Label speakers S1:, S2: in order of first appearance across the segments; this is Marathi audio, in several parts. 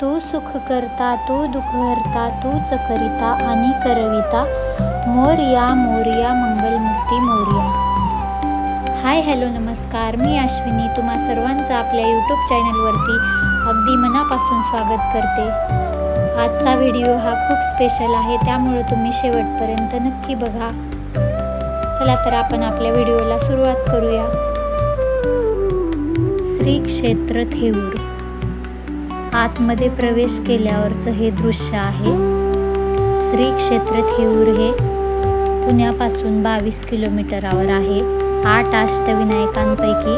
S1: तू सुख करता तू दुःख हरता तूच करिता आणि करविता. मोरया मोरया मंगलमुक्ती मोरया. हाय हॅलो नमस्कार. मी अश्विनी. तुम्हा सर्वांचं आपल्या यूट्यूब चॅनलवरती अगदी मनापासून स्वागत करते. आजचा व्हिडिओ हा खूप स्पेशल आहे. त्यामुळे तुम्ही शेवटपर्यंत नक्की बघा. चला तर आपण आपल्या व्हिडिओला सुरुवात करूया. श्री क्षेत्र थेऊर. आतमध्ये प्रवेश केल्यावरचं हे दृश्य आहे. श्री क्षेत्र थेऊर हे पुण्यापासून बावीस किलोमीटरावर आहे. आठ अष्टविनायकांपैकी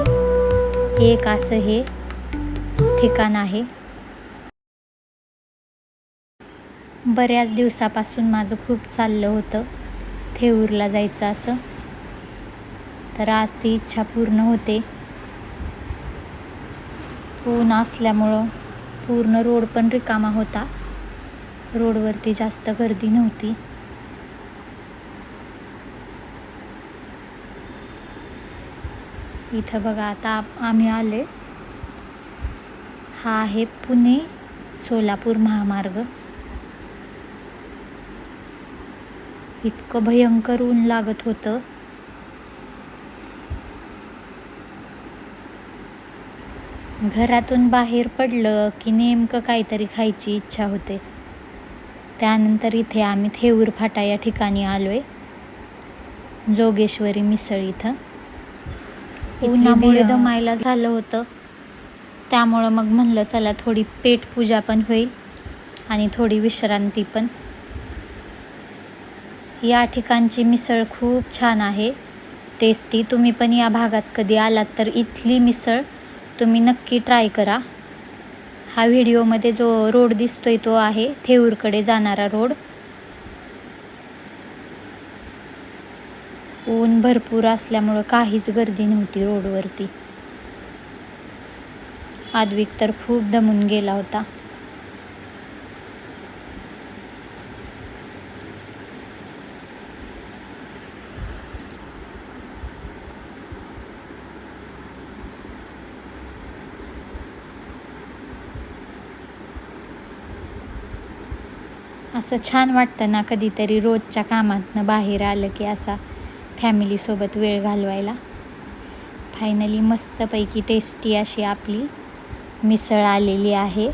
S1: एक असं हे ठिकाण आहे. बऱ्याच दिवसापासून माझं खूप चाललं होतं थेऊरला जायचं असं. तर आज ती इच्छा पूर्ण होते. ऊन असल्यामुळं पूर्ण रोड पण रिकामा होता. रोडवरती जास्त गर्दी नव्हती. इथं बघा आता आम्ही आले हा आहे पुणे सोलापूर महामार्ग. इतकं भयंकर ऊन लागत होतं. घरातून बाहेर पडलं की नेमकं काहीतरी खायची इच्छा होते. त्यानंतर इथे आम्ही थेऊर फाटा या ठिकाणी आलो आहे जोगेश्वरी मिसळ इथं. उन्हामुळे दमायला झालं होतं. त्यामुळं मग म्हणलं चला थोडी पेटपूजा पण होईल आणि थोडी विश्रांती पण. या ठिकाणची मिसळ खूप छान आहे. टेस्टी. तुम्ही पण या भागात कधी आलात तर इथली मिसळ तुम्ही नक्की ट्राय करा. हा व्हिडिओमध्ये जो रोड दिसतोय तो आहे थेऊरकडे जाणारा रोड ऊन भरपूर असल्यामुळं काहीच गर्दी नव्हती रोडवरती आद्विक तर खूप दमून गेला होता. असं छान वाटतं ना कधीतरी रोजच्या कामातनं बाहेर आलं की असा फॅमिलीसोबत वेळ घालवायला. फायनली मस्तपैकी टेस्टी अशी आपली मिसळ आलेली आहे.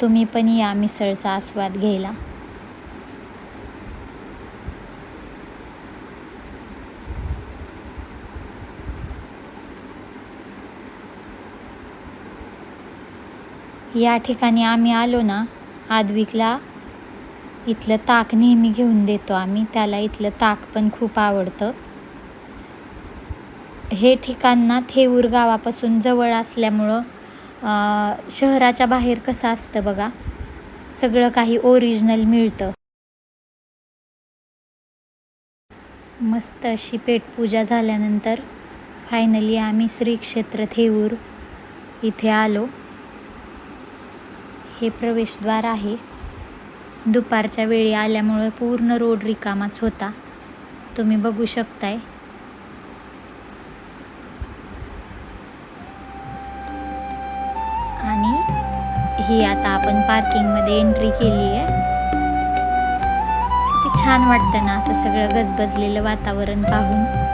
S1: तुम्ही पण या मिसळचा आस्वाद घ्यायला. या ठिकाणी आम्ही आलो ना आद्विकला इथलं ताक नेहमी घेऊन देतो आम्ही त्याला इथलं ताक पण खूप आवडतं. हे ठिकाण ना थेऊर गावापासून जवळ असल्यामुळं शहराच्या बाहेर कसं असतं बघा? सगळं काही ओरिजिनल मिळतं. मस्त अशी पेटपूजा झाल्यानंतर फायनली आम्ही श्री क्षेत्र थेऊर इथे आलो. हे प्रवेशद्वार आहे. दुपारच्या वेळी आल्यामुळे पूर्ण रोड रिकामाच होता. तुम्ही बघू शकताय. आणि ही आता आपण पार्किंगमध्ये एंट्री केली आहे किती छान वाटतं ना असं सगळं गजबजलेलं वातावरण पाहून.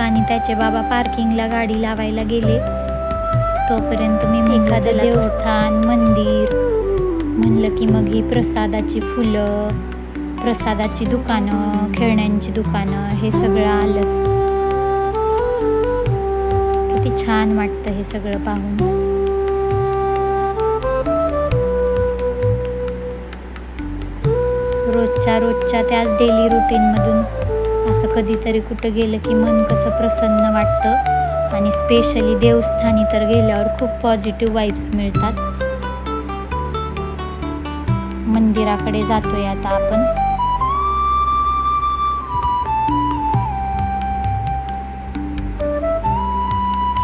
S1: आणि त्याचे बाबा पार्किंगला गाडी लावायला गेले. तोपर्यंत मी एखादं देवस्थान मंदिर. म्हणलं की मग ही प्रसादाची फुलं प्रसादाची दुकानं खेळण्यांची दुकानं हे सगळं आलंच. किती छान वाटतं हे सगळं पाहून. रोजच्या रोजच्या त्याच डेली रुटीनमधून असं कधीतरी कुठं गेलं की मन कसं प्रसन्न वाटतं. आणि स्पेशली देवस्थानी तर गेल्यावर खूप पॉझिटिव्ह वाईब्स मिळतात. मंदिराकडे जातोय आता आपण.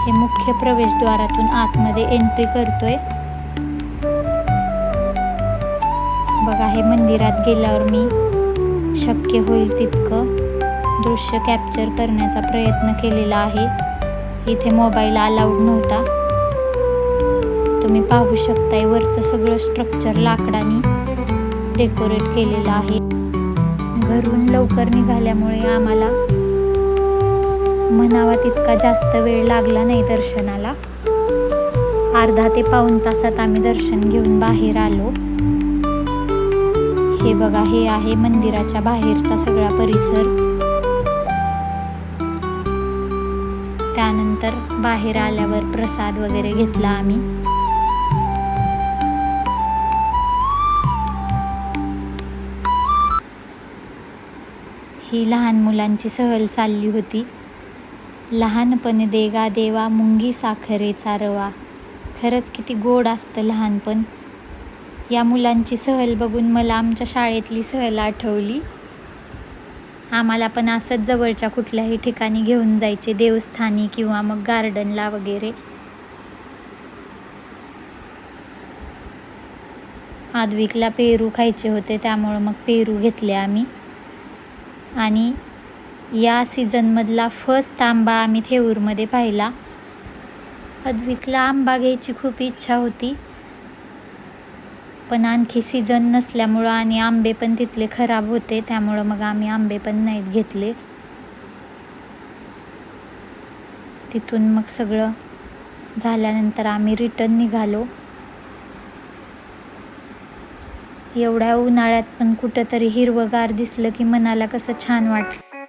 S1: हे मुख्य प्रवेशद्वारातून आतमध्ये एंट्री करतोय. बघा हे मंदिरात गेल्यावर मी शक्य होईल तितकं. दृश्य कॅप्चर करण्याचा प्रयत्न केलेला आहे. इथे मोबाईल अलाउड नव्हता. तुम्ही पाहू शकताय वरचं सगळं स्ट्रक्चर लाकडाने डेकोरेट केलेलं आहे. घरून लवकर निघाल्यामुळे आम्हाला म्हणावा तितका जास्त वेळ लागला नाही दर्शनाला. अर्धा ते पाऊण तासात आम्ही दर्शन घेऊन बाहेर आलो. हे बघा हे आहे मंदिराच्या बाहेरचा सगळा परिसर. त्यानंतर बाहेर आल्यावर प्रसाद वगैरे घेतला आम्ही. ही लहान मुलांची सहल चालली होती. लहानपण देगा देवा मुंगी साखरेचा रवा. खरंच किती गोड असतं लहानपण. या मुलांची सहल बघून मला आमच्या शाळेतली सहल आठवली. आम्हाला पण असंच जवळच्या कुठल्याही ठिकाणी घेऊन जायचे देवस्थानी किंवा मग गार्डनला वगैरे. आद्विकला पेरू खायचे होते त्यामुळं मग पेरू घेतले आम्ही. आणि या सीझनमधला फर्स्ट आंबा आम्ही थेऊरमध्ये पाहिला. अद्विकला आंबा घ्यायची खूप इच्छा होती. पण आणखी सीझन नसल्यामुळं आणि आंबे पण तिथले खराब होते त्यामुळं मग आम्ही आंबे पण नाहीत घेतले. तिथून मग सगळं झाल्यानंतर आम्ही रिटर्न निघालो. एवढ्या उन्हाळ्यात पण कुठंतरी हिरवगार दिसलं की मनाला कसं छान वाटतं.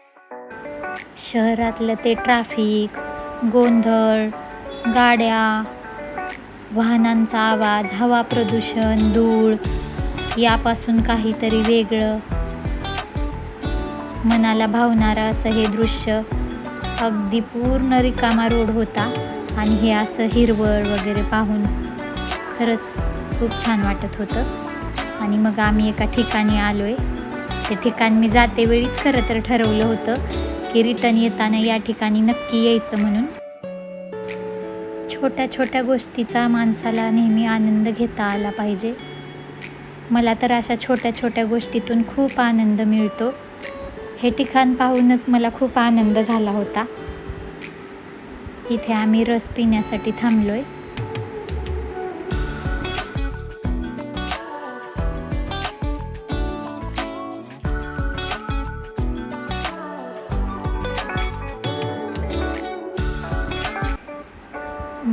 S1: शहरातलं ते ट्रॅफिक गोंधळ गाड्या वाहनांचा आवाज हवा प्रदूषण धूळ यापासून काहीतरी वेगळं. मनाला भावणारं असं हे दृश्य अगदी पूर्ण रिकामा रोड होता आणि हे असं हिरवळ वगैरे पाहून खरंच खूप छान वाटत होतं. आणि मग आम्ही एका ठिकाणी आलो आहे ते ठिकाण मी जाते वेळीच खरं तर ठरवलं होतं की रिटर्न येताना या ठिकाणी नक्की यायचं म्हणून. छोट्या छोट्या गोष्टीचा माणसाला नेहमी आनंद घेता आला पाहिजे. मला तर अशा छोट्या छोट्या गोष्टीतून खूप आनंद मिळतो. हे ठिकाण पाहूनच मला खूप आनंद झाला होता. इथे आम्ही रस पिण्यासाठी थांबलो आहे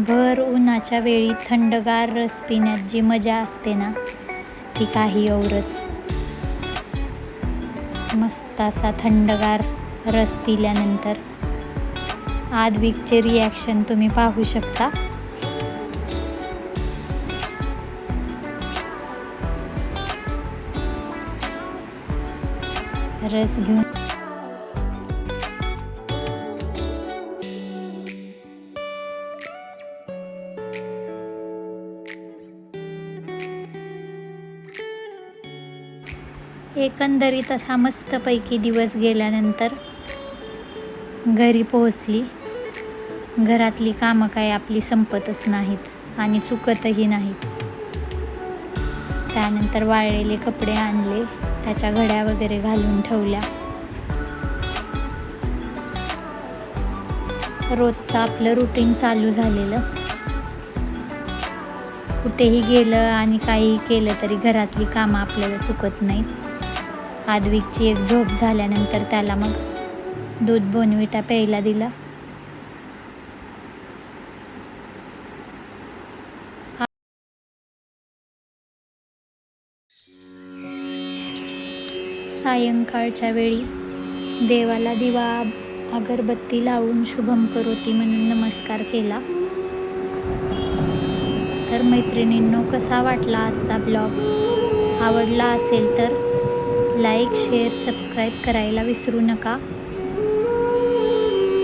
S1: भर उन्हाच्या वेळी थंडगार रस पिण्यात जी मजा असते ना ती काही औरच मस्त असा थंडगार रस पिल्यानंतर आदविकचे रिॲक्शन तुम्ही पाहू शकता. रस घेऊन एकंदरीत असा मस्तपैकी दिवस गेल्यानंतर घरी पोहोचली. घरातली कामं काय आपली संपतच नाहीत आणि चुकतही नाहीत. त्यानंतर वाळलेले कपडे आणले त्याच्या घड्या वगैरे घालून ठेवल्या. रोजचं आपलं रुटीन चालू झालेलं. कुठेही गेलं आणि काही केलं तरी घरातली कामं आपल्याला चुकत नाहीत. आदविकची एक झोप झाल्यानंतर त्याला मग दूध बोनविटा प्यायला दिला. सायंकाळच्या वेळी देवाला दिवा अगरबत्ती लावून शुभम करोती म्हणून नमस्कार केला. तर मैत्रिणींनो कसा वाटला आजचा ब्लॉग? आवडला असेल तर लाईक शेअर सबस्क्राईब करायला विसरू नका.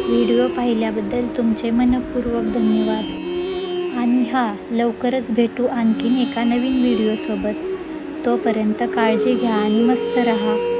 S1: व्हिडिओ पाहिल्याबद्दल तुमचे मनपूर्वक धन्यवाद. आणि हा लवकरच भेटू आणखीन एका नवीन व्हिडिओसोबत. तोपर्यंत काळजी घ्या आणि मस्त रहा.